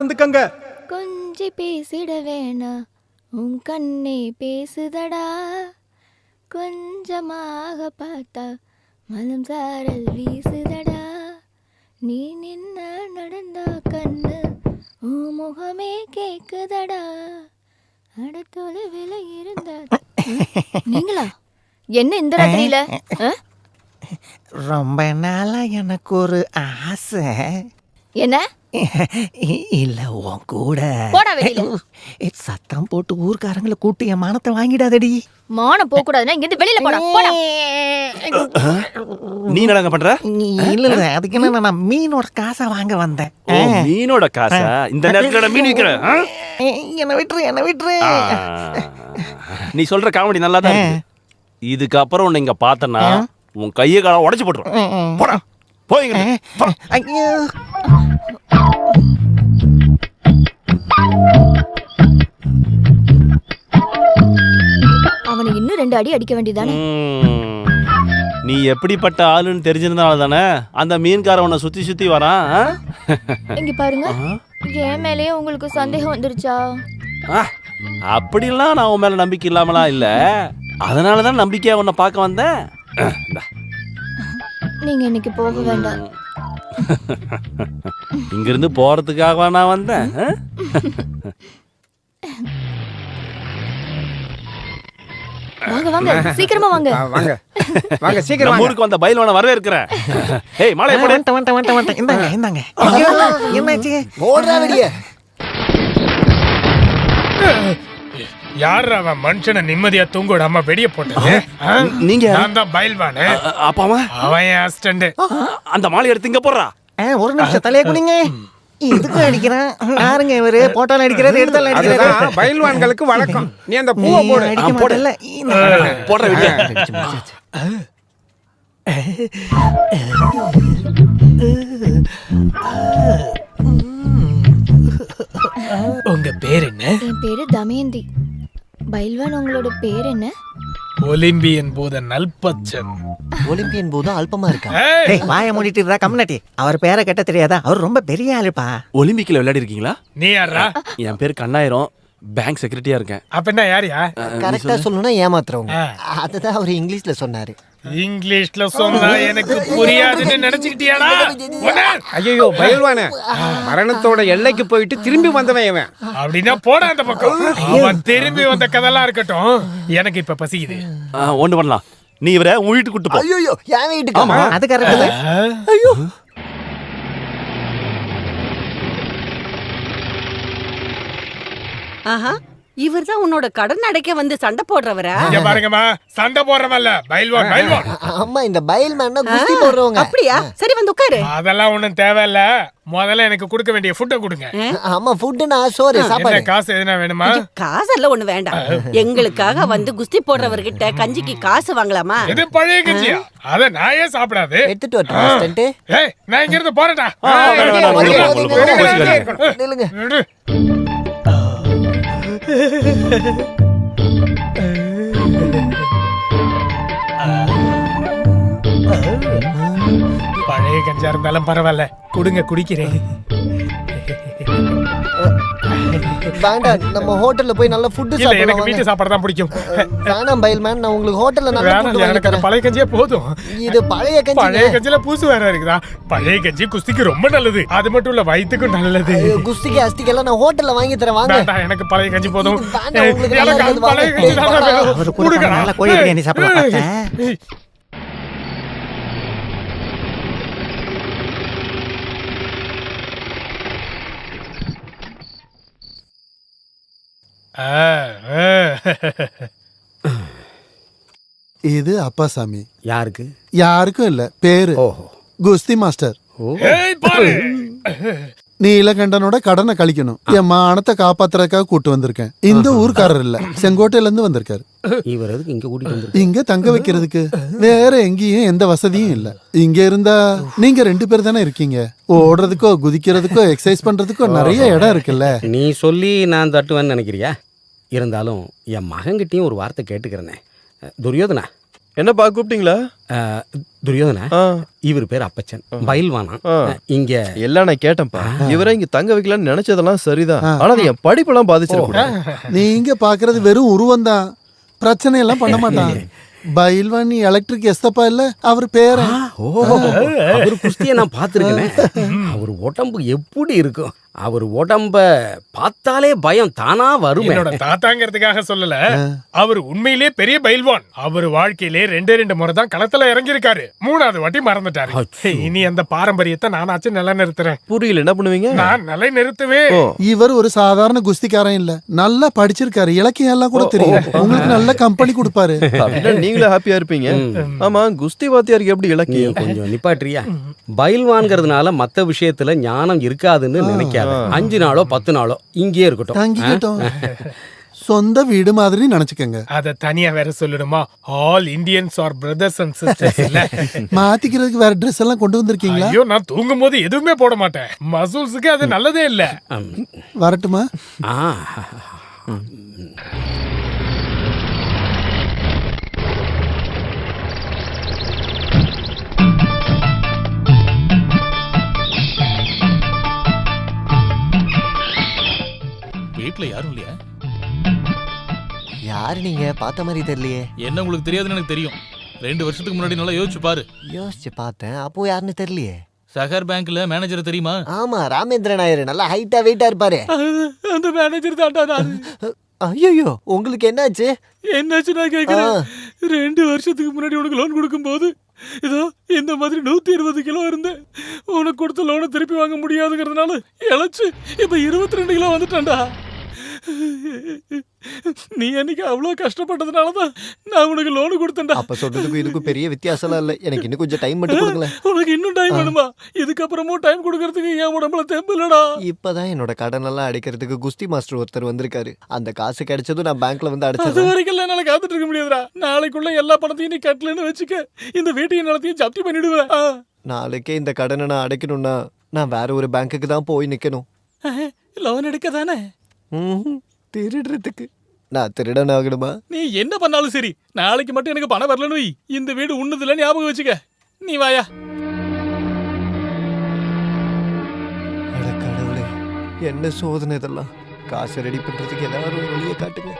வந்துக்கங்க கொஞ்சி பேசிட வேணா உன் கண்ணே பேசுதடா. கொஞ்சமாக பார்த்தா மலம் சாரல் வீசுதடா. நீ நின்ன நடந்தா கண்ணு உன் முகமே கேக்குதடா. அடுத்தொலைவில் இருந்த நீங்களா? என்ன இந்த ராத்திரியில? ஆ? ரொம்ப நாளா எனக்கு ஒரு ஆசை. என்ன? இல்ல உன் கூட. போடா வெளியில. சத்தம் போட்டு ஊர்க்காரங்களை கூட்டி என் மானத்தை வாங்கிடாதடி. மானம் போக கூடாதுன்னா இங்கிருந்து வெளியில போடா போடா. நீ என்னங்க பண்ற? இல்ல இல்ல அதுக்கு என்ன நான் மீனோட காசை வாங்க வந்தேன். ஓ, மீனோட காசா? இந்த நேரத்துல மீன் விக்கிற ஆ? என்ன விட்டுரு என்ன விட்டுரு. நீ சொல்ற காமெடி நல்லா தான் இருக்கு இதுக்கப்புறம் உன்னை இங்க பார்த்தனா உன் கையை கால உடைச்சு போட்டுரும் போடா போய்ங்க ஐயோ. அவனை இன்னும் ரெண்டு அடி அடிக்க வேண்டியதானே நீ எப்படிப்பட்ட ஆளுன்னு தெரிஞ்சிருந்தால தானே அந்த மீன்காரன் உன்னை சுத்தி சுத்தி வரான் ஆ? இங்க பாருங்க. என் மேலயே உங்களுக்கு சந்தேகம் வந்துருச்சா? ஆ, அப்படிலாம் நான் உன் மேல நம்பிக்கை இல்லாமலாம் இல்ல. அதனால தான் நம்பிக்கையா உன்னை பார்க்க வந்தேன். நீங்க இன்னைக்கு போக வேண்டாம். இங்கிருந்து போறதுக்காகவா நான் வந்தேன்? வாங்க வாங்க. சீக்கிரமா வாங்க. வாங்க. வாங்க சீக்கிரம் ஊருக்கு வந்த பயில்வான வரவே இருக்கிறேன் ஏய் மாலை போடு வந்துட்டேன் வந்துட்டேன் வந்துட்டேன் வந்துட்டேன் இந்தாங்க இந்தாங்க. ஐயோ, என்னாச்சு ஓடுறா வெளியே. யார் அவன் மனுஷனை நிம்மதியா தூங்க விடாம வெடிய போட்டது? ஆ? நீங்க? நான் தான் பயில்வானு. அ- அப்பாவா அவன் என் அந்த மாலை எடுத்து இங்க போடுறா. ஒரு நிமிஷம் தலைய குடிங்க இதுக்கு அடிக்கிறேன். யாருங்க இவரு போட்டாலும் அடிக்கிறாரு எடுத்தாலும் அடிக்கிறாரு அதுதான் பயில்வான்களுக்கு வழக்கம். நீ அந்த பூவை போடு. அடிக்க ஆ, போடு. மாட்டல்ல. இந்த- போடுற விட்டு உங்க பேர் என்ன? என் பேரு தமயந்தி. பைல்வான் உங்களோட பேர் என்ன? ஒலிம்பியன் போத நல்பச்சன் ஒலிம்பியன் போது அல்பமா இருக்கா? ஏய், டேய் வாயை மூடிட்டு இருக்கா கம்னாட்டி அவர் பேரை கேட்ட தெரியாதா? அவர் ரொம்ப பெரிய ஆளுப்பா. ஒலிம்பிக்ல விளையாடி இருக்கீங்களா நீ யாரா என் பேர் கண்ணாயிரம். பேங்க் செக்ரட்டரியா இருக்கேன். அப்ப என்ன யாரியா கரெக்டா சொல்லணும்னா ஏமாத்துறவங்க. அதுதான் அவர் இங்கிலீஷ்ல சொன்னாரு. இங்கிலீஷ்ல சொன்னா எனக்கு புரியாதுன்னு நினைச்சுக்கிட்டியாடா? ஐயோ பயில்வானே. மரணத்தோட எல்லைக்கு போயிட்டு திரும்பி வந்தவன் இவன். அப்படின்னா போடா அந்த பக்கம். அவன் திரும்பி வந்த கதெல்லாம் இருக்கட்டும். எனக்கு இப்ப பசிக்குது. ஒண்ணு பண்ணலாம். நீ இவரை உன் வீட்டுக்கு கூட்டு போ. ஐயோ என் வீட்டுக்கு? அது கரெக்ட் தான். ஆஹா. இவர்தான் உன்னோட கடன் அடைக்க வந்து சண்டை போடுறவரா? இங்க பாருங்கம்மா சண்டை போடுறவல்ல பயில்வான் பயில்வான். அம்மா இந்த பயில் மேன்னா குஸ்தி போடுறவங்க. அப்படியா? சரி வந்து உட்காரு. அதெல்லாம் ஒண்ணும் தேவையில்ல. முதல்ல எனக்கு கொடுக்க வேண்டிய ஃபுட்டை கொடுங்க. ஆமா ஃபுட்டுனா சோறு சாப்பாடு. காசு எதுனா வேணுமா? காசெல்லாம் ஒண்ணு வேண்டாம். எங்களுக்காக வந்து குஸ்தி போடுறவர்கிட்ட கஞ்சிக்கு காசு வாங்கலாமா? இது பழைய கஞ்சியா? அத நான் ஏன் சாப்பிடாது. எடுத்துட்டு assistant. ஏய் நான் இங்க இருந்து போறேன்டா. ஆ, பழைய கஞ்சா இருந்தாலும் பரவாயில்ல. கொடுங்க குடிக்கிறேன். வேண்டாம் நம்ம ஹோட்டல்ல போய் நல்ல ஃபுட் இல்ல எனக்கு சாப்பிடலாம் வீட்டு சாப்பாடு தான் பிடிக்கும். வேணாம் பயில் மேன் நான் உங்களுக்கு ஹோட்டல்ல நல்ல ஃபுட் வாங்கி எனக்கு அந்த தரேன். பழைய கஞ்சியே போதும். இது பழைய பழைய கஞ்சி கஞ்சில பூசு வேற இருக்குதா? பழைய கஞ்சி குஸ்திக்கு ரொம்ப நல்லது. அது மட்டும் இல்ல வயித்துக்கும் நல்லது. குஸ்திக்கு அஸ்திக்கு நான் ஹோட்டல்ல வாங்கி தரேன். வாங்க. வேண்டாம் எனக்கு பழைய கஞ்சி போதும். இது வேண்டாம், உங்களுக்கு எனக்கு பழைய கஞ்சி தான். வேணும். கொடுங்கடா. நல்லா கோழி பிரியாணி சாப்பிட பார்த்தேன். ஏய். ஆ, ஆ. இது அப்பாசாமி யாருக்கு? யாருக்கும் இல்ல பேரு. குஸ்தி மாஸ்டர். நீலகண்டனோட கடனை கழிக்கணும். என் மானத்தை காப்பாத்துறதுக்காக கூட்டு வந்திருக்கேன். இந்த ஊர்க்காரர் இல்ல. செங்கோட்டையில இருந்து வந்திருக்காரு. இவர் எதுக்கு இங்க கூட்டிட்டு இங்க தங்க வைக்கிறதுக்கு. வேற எங்கேயும் எந்த வசதியும் இல்ல. இங்க இருந்தா நீங்க ரெண்டு பேர் தானே இருக்கீங்க. ஓடுறதுக்கோ குதிக்கிறதுக்கோ எக்ஸசைஸ் பண்றதுக்கோ நிறைய இடம் இருக்குல்ல. நீ சொல்லி நான் தட்டுவேன்னு நினைக்கிறியா? இருந்தாலும் என் மகன்கிட்டயும் ஒரு வார்த்தை கேட்டுக்கிறேனே. துரியோதனா. என்னப்பா கூப்பிட்டீங்களா? துரியோதன ஆ, இவர் பேர் அப்பச்சன் பயில்வானா. இங்க எல்லாம் நான் கேட்டேன்ப்பா. இவரை இங்க தங்க வைக்கலாம்னு நினைச்சதெல்லாம் சரிதான். ஆனா என் படிப்பெல்லாம் பாதிச்சிடக்கூடாது. நீங்க பாக்குறது வெறும் உருவம் தான். பிரச்சனை எல்லாம் பண்ண மாட்டான். பயில்வான் எலக்ட்ரிக் எஸ்தப்பா இல்ல அவர் பேர ஓ. அவர் குஸ்தியை நான் பார்த்துருக்கேனே. அவர் உடம்பு எப்படி இருக்கும்? அவர் உடம்ப பார்த்தாலே பயம் தானா வருமே. என்னோட தாத்தாங்கிறதுக்காக சொல்லல. அவர் உண்மையிலே பெரிய பயில்வான். அவர் வாழ்க்கையிலே ரெண்டே ரெண்டு முறை தான் களத்துல இறங்கி இருக்காரு மூணாவது வாட்டி மறந்துட்டாரு. இனி அந்த பாரம்பரியத்தை நானாச்சும் நிலைநிறுத்துறேன். புரியல என்ன பண்ணுவீங்க? நான் நிலை நிறுத்துவேன் இவர் ஒரு சாதாரண குஸ்திக்காரன் இல்ல. நல்லா படிச்சிருக்காரு. இலக்கியம் எல்லாம் கூட தெரியும். உங்களுக்கு நல்ல கம்பெனி கொடுப்பாரு. நீங்களும் ஹாப்பியா இருப்பீங்க. ஆமா குஸ்தி வாத்தியாருக்கு எப்படி இலக்கியம்? கொஞ்சம் நிப்பாட்டுறியா? பயில்வான்கிறதுனால மத்த விஷயத்துல ஞானம் இருக்காதுன்னு நினைக்காத அஞ்சு நாளோ பத்து நாளோ இங்கேயே இருக்கட்டும். தங்கிக்கிட்டோம். சொந்த வீடு மாதிரி நினைச்சுக்கங்க. அத தனியா வேற சொல்லணுமா? All Indians are brothers and sisters இல்ல? மாத்திக்கிறதுக்கு வேற ட்ரெஸ் எல்லாம் கொண்டு வந்திருக்கீங்களா? ஐயோ நான் தூங்கும் போது எதுவுமே போட மாட்டேன். மசூல்ஸுக்கு அது நல்லதே இல்ல. வரட்டுமா? ஆ. வீட்ல யாரும் இல்லையா? யாரு நீங்க? பார்த்த மாதிரி தெரியலையே. என்ன உங்களுக்கு தெரியாதுன்னு எனக்கு தெரியும். ரெண்டு வருஷத்துக்கு முன்னாடி நல்லா யோசிச்சு பாரு. யோசிச்சு பார்த்தேன். அப்போ யாருன்னு தெரியலையே. சகர் பேங்க்ல மேனேஜர் தெரியுமா? ஆமா ராமேந்திரன் நாயர் நல்லா ஹைட்டா வெயிட்டா இருப்பாரு. அந்த மேனேஜர் தாண்டா நான் ஐயோ உங்களுக்கு என்னாச்சு? என்னாச்சு நான் கேக்குறேன் ரெண்டு வருஷத்துக்கு முன்னாடி உனக்கு லோன் கொடுக்கும்போது இதோ இந்த மாதிரி நூத்தி இருபது கிலோ இருந்தேன் உனக்கு கொடுத்த லோனை திருப்பி வாங்க முடியாதுங்கிறதுனால இழைச்சு இப்ப இருபத்தி ரெண்டு கிலோ வந்துட்டேன்டா. நீ அன்னைக்கு அவ்வளோ கஷ்டப்பட்டதுனாலதான் நான் உனக்கு லோனு கொடுத்தேன்டா. அப்ப சொல்றதுக்கும் இதுக்கும் பெரிய வித்தியாசம்லாம் இல்ல. எனக்கு இன்னும் கொஞ்சம் டைம் மட்டும் கொடுங்களேன். உனக்கு இன்னும் டைம் வேணுமா? இதுக்கப்புறமும் டைம் கொடுக்கறதுக்கு என் உடம்புல தெம்பு இல்லடா. இப்பதான் என்னோட கடன் எல்லாம் அடைக்கிறதுக்கு குஸ்தி மாஸ்டர் ஒருத்தர் வந்திருக்காரு. அந்த காசு கிடைச்சதும் நான் பேங்க்ல வந்து அது அடைச்சிடுறேன் வரைக்கும் என்னால காத்துட்டு இருக்க முடியாதுடா. நாளைக்குள்ள எல்லா பணத்தையும் நீ கட்டலன்னு வச்சுக்க. இந்த வீட்டையும் நிலத்தையும் ஜப்தி பண்ணிடுவேன். நாளைக்கே இந்த கடனை நான் அடைக்கணும்னா நான் வேற ஒரு பேங்க்குக்கு தான் போய் நிக்கணும். லோன் எடுக்க தானே. திருடுறதுக்கு. நான் திருடன் ஆகணுமா? நீ என்ன பண்ணாலும் சரி நாளைக்கு மட்டும் எனக்கு பணம் வரலன்னு வை. இந்த வீடு உன்னதுல ஞாபகம் வச்சுக்க. நீ வாயா. அட கடவுளே என்ன சோதனை இதெல்லாம்? காசு ரெடி பண்றதுக்கு ஒரு வழியை காட்டுங்க.